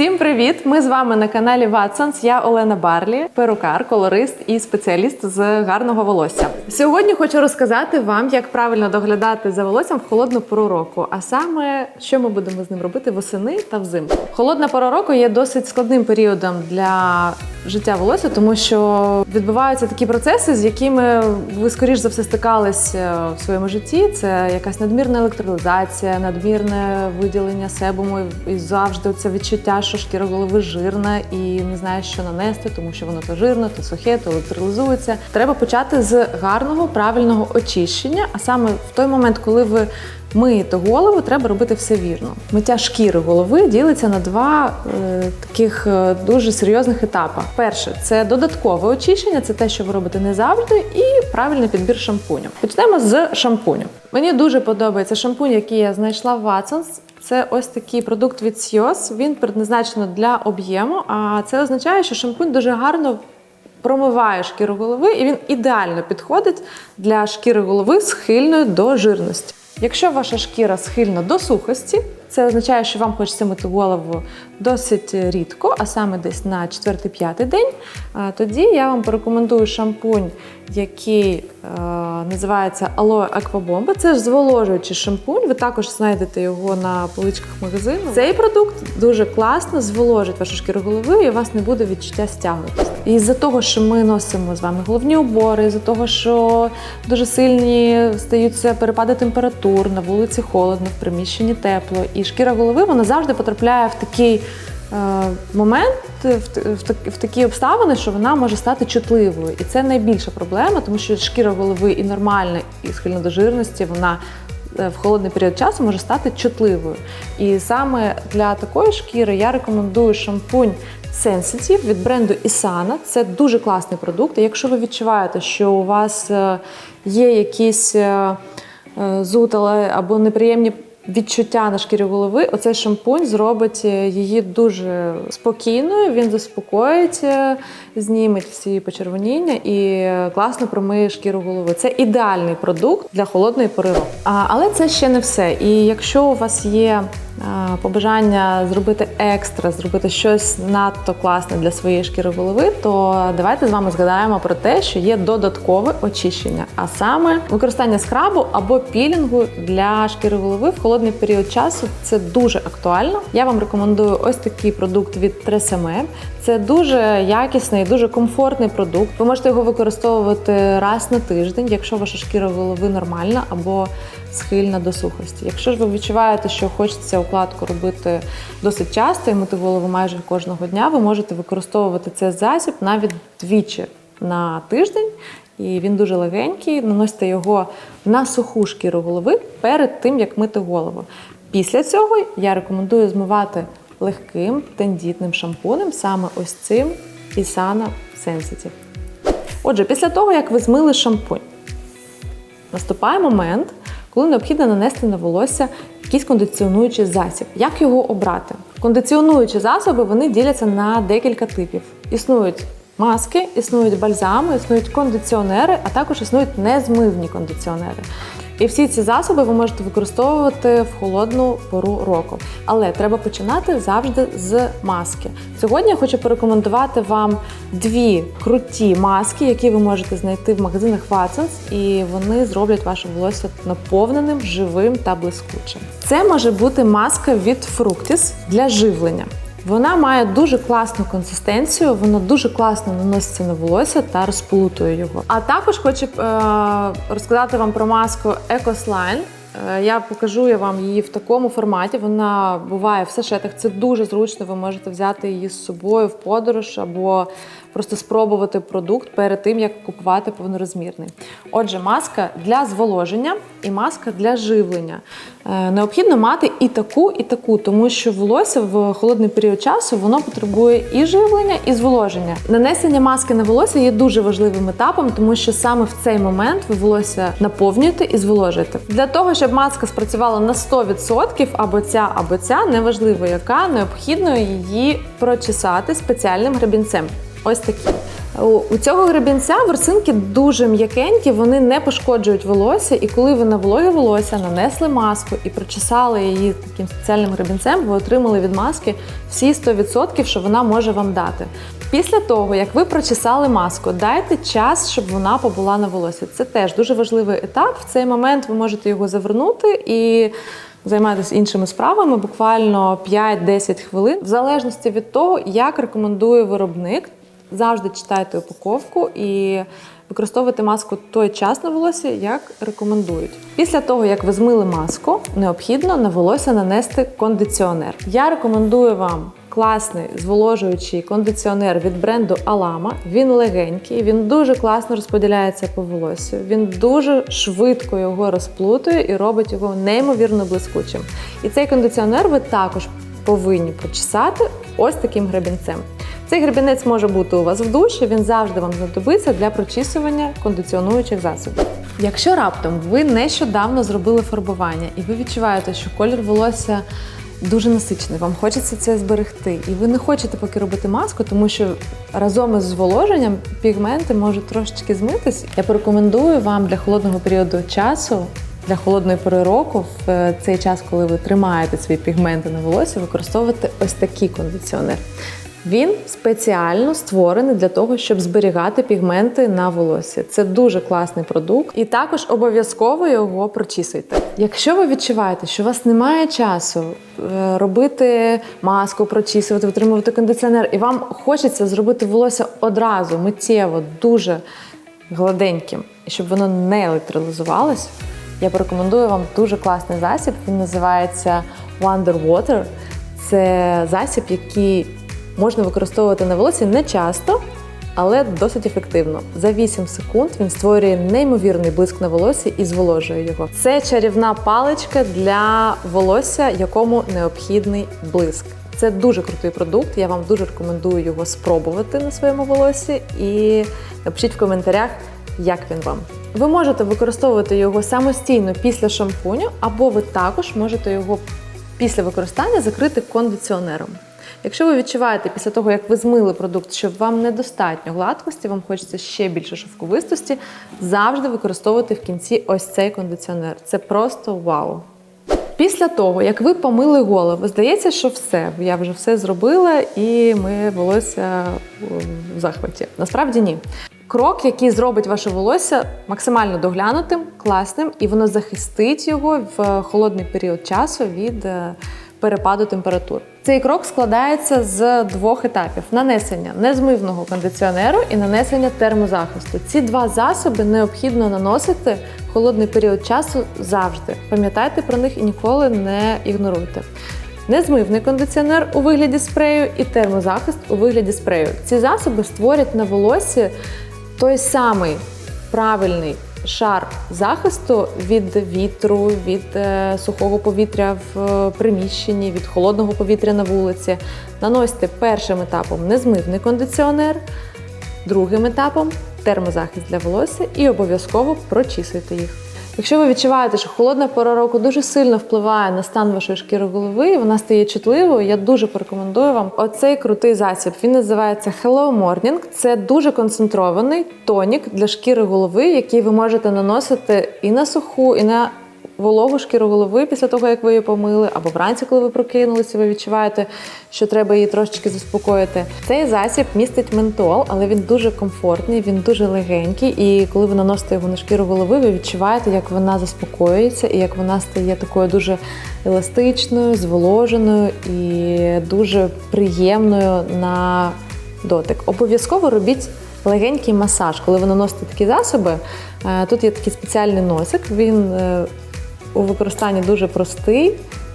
Всім привіт! Ми з вами на каналі Watsons. Я Олена Барлі, перукар, колорист і спеціаліст з гарного волосся. Сьогодні хочу розказати вам, як правильно доглядати за волоссям в холодну пору року, а саме що ми будемо з ним робити восени та взимку. Холодна пора року є досить складним періодом для життя волосся, тому що відбуваються такі процеси, з якими ви скоріш за все стикалися в своєму житті. Це якась надмірна електролізація, надмірне виділення себуму і завжди це відчуття, що шкіра голови жирна і не знаєш, що нанести, тому що воно то жирне, то сухе, то електролізується. Треба почати з гарного правильного очищення, а саме в той момент, коли ви миєте голову, треба робити все вірно. Миття шкіри голови ділиться на два е, таких е, дуже серйозних етапи. Перше це додаткове очищення, це те, що ви робите не завжди, і правильний підбір шампуню. Почнемо з шампуню. Мені дуже подобається шампунь, який я знайшла в Watsons. Це ось такий продукт від Sios. Він предназначено для об'єму, а це означає, що шампунь дуже гарно промиває шкіру голови, і він ідеально підходить для шкіри голови схильної до жирності. Якщо ваша шкіра схильна до сухості, це означає, що вам хочеться мити голову досить рідко, а саме десь на 4-5 день. Тоді я вам порекомендую шампунь, який е, називається Aloe Aquabomba. Це ж зволожуючий шампунь. Ви також знайдете його на поличках магазину. Цей продукт дуже класно зволожить вашу шкіру голови, і у вас не буде відчуття стягнутості. І з-за того, що ми носимо з вами головні убори, з-за того, що дуже сильні стаються перепади температур, на вулиці холодно, в приміщенні тепло. І шкіра голови вона завжди потрапляє в такий момент, в, такі обставини, що вона може стати чутливою. І це найбільша проблема, тому що шкіра голови і нормальна, і схильна до жирності, вона е, в холодний період часу може стати чутливою. І саме для такої шкіри я рекомендую шампунь Sensitive від бренду Isana. Це дуже класний продукт. І якщо ви відчуваєте, що у вас е, є якісь е, е, зутали або неприємні відчуття на шкірі голови, оцей шампунь зробить е, її дуже спокійною. Він заспокоїть, е, зніметь всі почервоніння і е, класно промиє шкіру голови. Це ідеальний продукт для холодної пори року. Але це ще не все. І якщо у вас є побажання зробити екстра, зробити щось надто класне для своєї шкіри голови, то давайте з вами згадаємо про те, що є додаткове очищення, а саме використання скрабу або пілінгу для шкіри голови в холодний період часу. Це дуже актуально. Я вам рекомендую ось такий продукт від Tresemme. Це дуже якісний, дуже комфортний продукт. Ви можете його використовувати раз на тиждень, якщо ваша шкіра голови нормальна або схильна до сухості. Якщо ж ви відчуваєте, що хочеться укладку робити досить часто і мити голову майже кожного дня, ви можете використовувати цей засіб навіть двічі на тиждень. І він дуже легенький. Наносите його на суху шкіру голови перед тим, як мити голову. Після цього я рекомендую змивати легким тендітним шампунем, саме ось цим Isana Sensitive. Отже, після того, як ви змили шампунь, наступає момент, коли необхідно нанести на волосся якийсь кондиціонуючий засіб. Як його обрати? Кондиціонуючі засоби вони діляться на декілька типів. Існують маски, існують бальзами, існують кондиціонери, а також існують незмивні кондиціонери. І всі ці засоби ви можете використовувати в холодну пору року. Але треба починати завжди з маски. Сьогодні я хочу порекомендувати вам дві круті маски, які ви можете знайти в магазинах Watsons, і вони зроблять ваше волосся наповненим, живим та блискучим. Це може бути маска від Fructis для живлення. Вона має дуже класну консистенцію, вона дуже класно наноситься на волосся та розплутує його. А також хочу е, розказати вам про маску EcoSline. Е, Я покажу я вам її в такому форматі. Вона буває в сашетах. Це дуже зручно. Ви можете взяти її з собою в подорож або просто спробувати продукт перед тим, як купувати повнорозмірний. Отже, маска для зволоження і маска для живлення. Е, Необхідно мати і таку, і таку, тому що волосся в холодний період часу воно потребує і живлення, і зволоження. Нанесення маски на волосся є дуже важливим етапом, тому що саме в цей момент ви волосся наповнюєте і зволожуєте. Для того, щоб маска спрацювала на 100%, або ця, або ця, неважливо яка, необхідно її прочесати спеціальним гребінцем. Ось такі. У- цього гребінця ворсинки дуже м'якенькі, вони не пошкоджують волосся, і коли ви на вологе волосся нанесли маску і прочесали її таким спеціальним гребінцем, ви отримали від маски всі 100%, що вона може вам дати. Після того, як ви прочесали маску, дайте час, щоб вона побула на волосі. Це теж дуже важливий етап. В цей момент ви можете його завернути і займатися іншими справами буквально 5-10 хвилин, в залежності від того, як рекомендує виробник. Завжди читайте упаковку і використовуйте маску той час на волосі, як рекомендують. Після того, як ви змили маску, необхідно на волосся нанести кондиціонер. Я рекомендую вам класний зволожуючий кондиціонер від бренду Alama. Він легенький, він дуже класно розподіляється по волосю. Він дуже швидко його розплутує і робить його неймовірно блискучим. І цей кондиціонер ви також повинні прочесати ось таким гребінцем. Цей гребінець може бути у вас в душі, він завжди вам знадобиться для прочісування кондиціонуючих засобів. Якщо раптом ви нещодавно зробили фарбування і ви відчуваєте, що колір волосся дуже насичений, вам хочеться це зберегти, і ви не хочете поки робити маску, тому що разом із зволоженням пігменти можуть трошечки змитись. Я порекомендую вам для холодного періоду часу. Для холодної пори року, в е, цей час, коли ви тримаєте свої пігменти на волосі, використовувати ось такий кондиціонер. Він спеціально створений для того, щоб зберігати пігменти на волосі. Це дуже класний продукт, і також обов'язково його прочісуйте. Якщо ви відчуваєте, що у вас немає часу е, робити маску, прочісувати, отримувати кондиціонер, і вам хочеться зробити волосся одразу, миттєво, дуже гладеньким, і щоб воно не електролізувалось, я порекомендую вам дуже класний засіб. Він називається Wonder Water. Це засіб, який можна використовувати на волосі не часто, але досить ефективно. За 8 секунд він створює неймовірний блиск на волосі і зволожує його. Це чарівна паличка для волосся, якому необхідний блиск. Це дуже крутий продукт. Я вам дуже рекомендую його спробувати на своєму волосі. І напишіть в коментарях, як він вам. Ви можете використовувати його самостійно після шампуню, або ви також можете його після використання закрити кондиціонером. Якщо ви відчуваєте після того, як ви змили продукт, що вам недостатньо гладкості, вам хочеться ще більше шовковистості, завжди використовуйте в кінці ось цей кондиціонер. Це просто вау! Після того, як ви помили голову, здається, що все, я вже все зробила, і ми волосся в захваті. Насправді ні. Крок, який зробить ваше волосся максимально доглянутим, класним, і воно захистить його в холодний період часу від е, перепаду температур. Цей крок складається з двох етапів: нанесення незмивного кондиціонеру і нанесення термозахисту. Ці два засоби необхідно наносити в холодний період часу завжди. Пам'ятайте про них і ніколи не ігноруйте. Незмивний кондиціонер у вигляді спрею і термозахист у вигляді спрею. Ці засоби створять на волосі той самий правильний шар захисту від вітру, від е, сухого повітря в е, приміщенні, від холодного повітря на вулиці. Наносьте першим етапом незмивний кондиціонер, другим етапом термозахист для волосся і обов'язково прочісуйте їх. Якщо ви відчуваєте, що холодна пора року дуже сильно впливає на стан вашої шкіри голови, і вона стає чутливою, я дуже порекомендую вам оцей крутий засіб. Він називається Hello Morning. Це дуже концентрований тонік для шкіри голови, який ви можете наносити і на суху, і на вологу шкіру голови після того, як ви її помили, або вранці, коли ви прокинулися, ви відчуваєте, що треба її трошечки заспокоїти. Цей засіб містить ментол, але він дуже комфортний, він дуже легенький. І коли ви наносите його на шкіру голови, ви відчуваєте, як вона заспокоюється і як вона стає такою дуже еластичною, зволоженою і дуже приємною на дотик. Обов'язково робіть. Легенький масаж, коли ви наносите такі засоби, е, тут є такий спеціальний носик. Він е, у використанні дуже простий.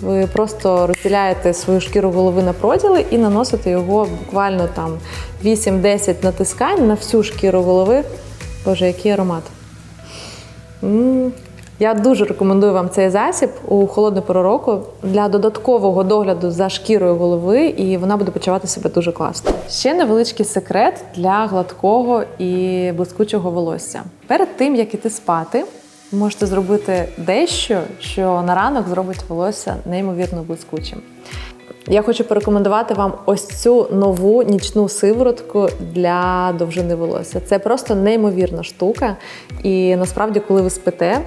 Ви просто розділяєте свою шкіру голови на проділи і наносите його буквально там 8-10 натискань на всю шкіру голови. Боже, який аромат. Я дуже рекомендую вам цей засіб у холодну пору року для додаткового догляду за шкірою голови, і вона буде почувати себе дуже класно. Ще невеличкий секрет для гладкого і блискучого волосся. Перед тим як іти спати, можете зробити дещо, що на ранок зробить волосся неймовірно блискучим. я хочу порекомендувати вам ось цю нову нічну сиворотку для довжини волосся. Це просто неймовірна штука. І насправді, коли ви спите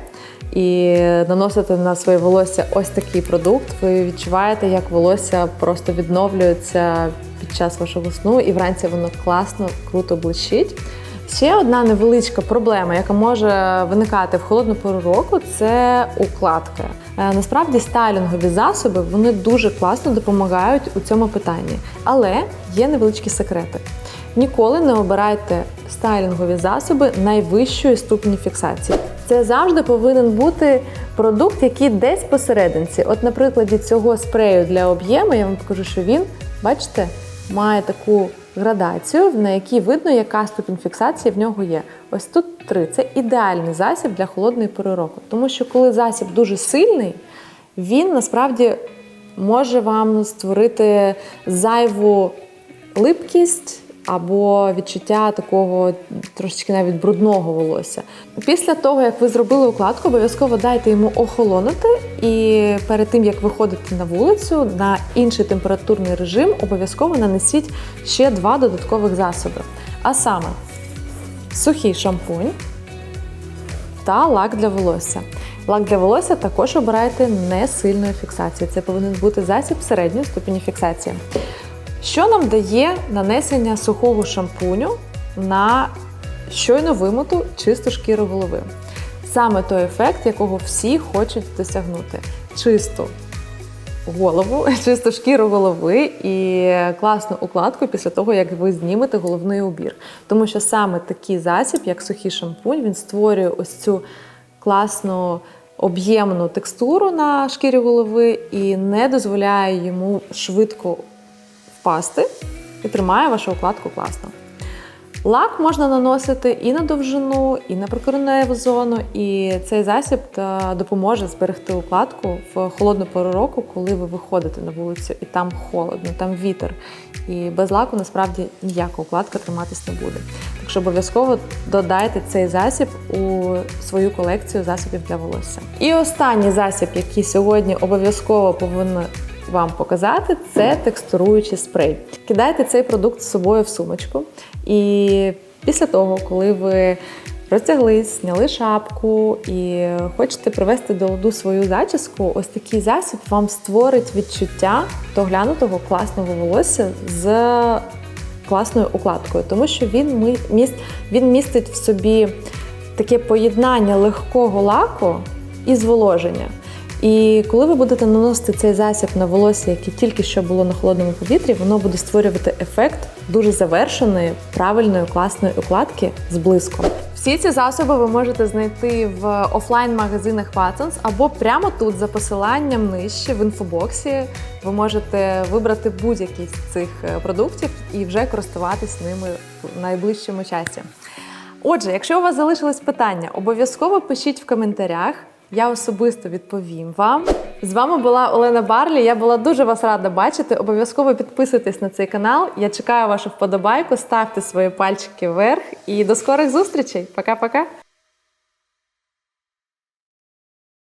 і наносите на своє волосся ось такий продукт, ви відчуваєте, як волосся просто відновлюється під час вашого сну, і вранці воно класно, круто блищить. Ще одна невеличка проблема, яка може виникати в холодну пору року, це укладка. Е, Насправді стайлінгові засоби вони дуже класно допомагають у цьому питанні, але є невеличкі секрети. Ніколи не обирайте стайлінгові засоби найвищої ступені фіксації. Це завжди повинен бути продукт, який десь посерединці. От, на прикладі цього спрею для об'єму, я вам покажу, що він, бачите, має таку градацію, на якій видно, яка ступінь фіксації в нього є. Ось тут три. Це ідеальний засіб для холодної пори року. Тому що коли засіб дуже сильний, він насправді може вам створити зайву липкість. Або відчуття такого трошечки навіть брудного волосся. Після того, як ви зробили укладку, обов'язково дайте йому охолонути, і перед тим як виходити на вулицю на інший температурний режим, обов'язково нанесіть ще два додаткових засоби. А саме сухий шампунь та лак для волосся. Лак для волосся також обирайте не сильної фіксації. Це повинен бути засіб середньої ступені фіксації. Що нам дає нанесення сухого шампуню на щойно вимиту чисту шкіру голови? Саме той ефект, якого всі хочуть досягнути: чисту голову, чисту шкіру голови і класну укладку після того, як ви знімете головний убір. Тому що саме такий засіб, як сухий шампунь, він створює ось цю класну об'ємну текстуру на шкірі голови і не дозволяє йому швидко впасти і тримає вашу укладку класно. Лак можна наносити і на довжину, і на прикореневу зону, і цей засіб допоможе зберегти укладку в холодну пору року, коли ви виходите на вулицю і там холодно, там вітер. І без лаку насправді ніяка укладка триматись не буде. Так що обов'язково додайте цей засіб у свою колекцію засобів для волосся. І останній засіб, який сьогодні обов'язково повинен вам показати, це текстуруючий спрей. Кидайте цей продукт з собою в сумочку, і після того, коли ви розтяглись, зняли шапку і хочете привести до ладу свою зачіску, ось такий засіб вам створить відчуття доглянутого класного волосся з класною укладкою, тому що він міст, він містить в собі таке поєднання легкого лаку і зволоження. І коли ви будете наносити цей засіб на волосся, яке тільки що було на холодному повітрі, воно буде створювати ефект дуже завершеної, правильної, класної укладки з блиском. Всі ці засоби ви можете знайти в офлайн-магазинах Watsons або прямо тут за посиланням нижче в інфобоксі. Ви можете вибрати будь-який з цих е, продуктів і вже користуватись ними в найближчому часі. Отже, якщо у вас залишились питання, обов'язково пишіть в коментарях. Я особисто відповім вам. З вами була Олена Барлі. Я була дуже вас рада бачити. Обов'язково підписуйтесь на цей канал. Я чекаю вашу вподобайку, ставте свої пальчики вверх і до скорих зустрічей. Пока-пока.